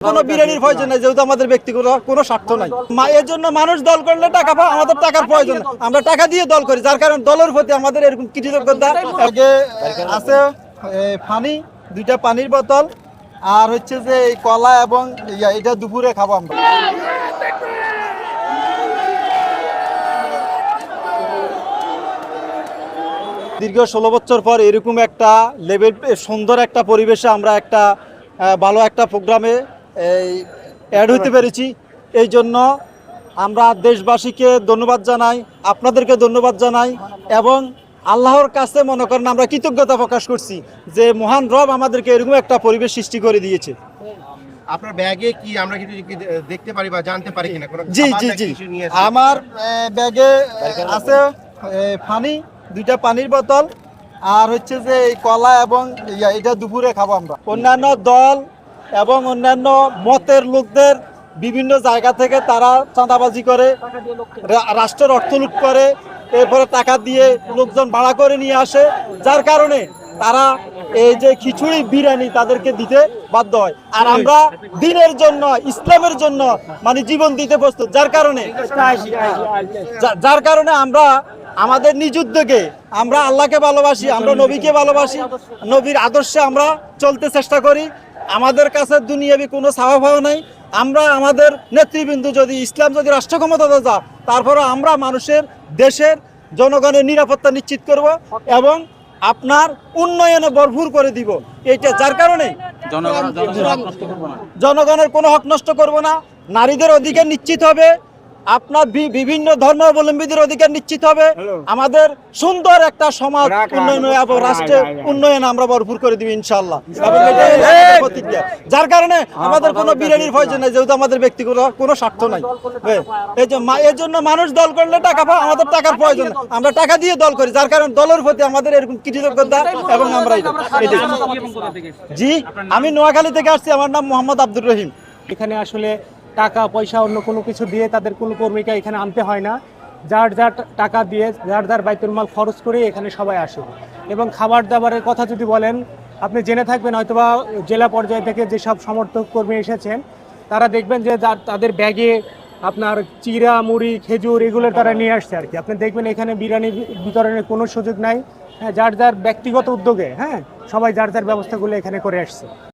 কোনো বিরিয়ানির প্রয়োজন নাই যেহেতু আমাদের ব্যক্তিগত কোনো স্বার্থ নাই। এর জন্য মানুষ দল করলে টাকা পায় আমাদের টাকার প্রয়োজন আমরা টাকা দিয়ে দল করি যার কারণে দলের প্রতি আমাদের এরকম কৃতজ্ঞতা আগে আছে পানি দুইটা পানির বোতল আর হচ্ছে যে এই কলা এবং এটা দুপুরে খাব আমরা। দীর্ঘ ষোলো বছর পর এরকম একটা লেভেল সুন্দর একটা পরিবেশে আমরা একটা ভালো একটা প্রোগ্রামে এই অ্যাড হতে পেরেছি। এই জন্য আমরা দেশবাসীকে ধন্যবাদ জানাই আপনাদেরকে ধন্যবাদ জানাই এবং আল্লাহর কাছে মনে করেন আমরা কৃতজ্ঞতা প্রকাশ করছি যে মহান রব আমাদেরকে এরকম একটা পরিবেশ সৃষ্টি করে দিয়েছে। আপনার ব্যাগে কি আমরা কিছু দেখতে পারি বা জানতে পারি কিনা? জি জি জি? আমার ব্যাগে আছে পানি দুইটা পানির বোতল আর হচ্ছে যে এই কলা এবং এটা দুপুরে খাব আমরা। অন্যান্য দল এবং অন্যান্য মতের লোকদের বিভিন্ন জায়গা থেকে তারা চাঁদাবাজি করে রাষ্ট্রের অর্থ লুট করে, এরপরে টাকা দিয়ে লোকজন ভাড়া করে নিয়ে আসে, যার কারণে তারা এই যে খিচুড়ি, বিরিয়ানি তাদেরকে দিতে বাধ্য হয়। আর আমরা দিনের জন্য, ইসলামের জন্য মানে জীবন দিতে প্রস্তুত, যার কারণে যার কারণে আমরা আমাদের নিজ উদ্যোগে আমরা আল্লাহকে ভালোবাসি, আমরা নবীকে ভালোবাসি, নবীর আদর্শে আমরা চলতে চেষ্টা করি। আমাদের কাছে দুনিয়াবি কোনো ভাবা নাই। আমরা আমাদের নেতৃবৃন্দ যদি ইসলাম যদি রাষ্ট্র ক্ষমতাতে যা তারপরে আমরা মানুষের দেশের জনগণের নিরাপত্তা নিশ্চিত করব এবং আপনার উন্নয়নে ভরপুর করে দিব। এইটা যার কারণে জনগণের কোনো হক নষ্ট করব না। নারীদের অধিকার নিশ্চিত হবে। আপনার বিভিন্ন ধর্মাবলম্বীদের অধিকার নিশ্চিত হবে। আমাদের সুন্দর একটা সমাজ উন্নয়ন এবং রাষ্ট্রের উন্নয়ন আমরা ভরপুর করে দিব ইনশাল্লাহ প্রতিজ্ঞা। যার কারণে আমাদের কোনো বিরিয়ানির প্রয়োজন নাই যেহেতু আমাদের ব্যক্তিগত কোনো স্বার্থ নাই। হ্যাঁ, এই যে এর জন্য মানুষ দল করলে টাকা পায় আমাদের টাকার প্রয়োজন আমরা টাকা দিয়ে দল করি যার কারণে দলের প্রতি আমাদের এরকম কৃতজ্ঞতা এবং আমরা জি আমি নোয়াখালী থেকে আসছি আমার নাম মোহাম্মদ আব্দুর রহিম। এখানে আসলে টাকা, পয়সা, অন্য কোনো কিছু দিয়ে তাদের কোনো কর্মীকে এখানে আনতে হয় না। যার যার টাকা দিয়ে, যার যার বাইতুল মাল খরচ করে এখানে সবাই আসে। এবং খাবার দাবারের কথা যদি বলেন, আপনি জেনে থাকবেন, হয়তোবা জেলা পর্যায় থেকে যেসব সমর্থক কর্মী এসেছেন, তারা দেখবেন যে তাদের ব্যাগে আপনার চিরা, মুড়ি, খেজুর এগুলো তারা নিয়ে আসছে আর কি। আপনি দেখবেন এখানে বিরিয়ানি বিতরণের কোনো সুযোগ নাই। হ্যাঁ যার যার ব্যক্তিগত উদ্যোগে হ্যাঁ সবাই যার যার ব্যবস্থাগুলো এখানে করে আসছে।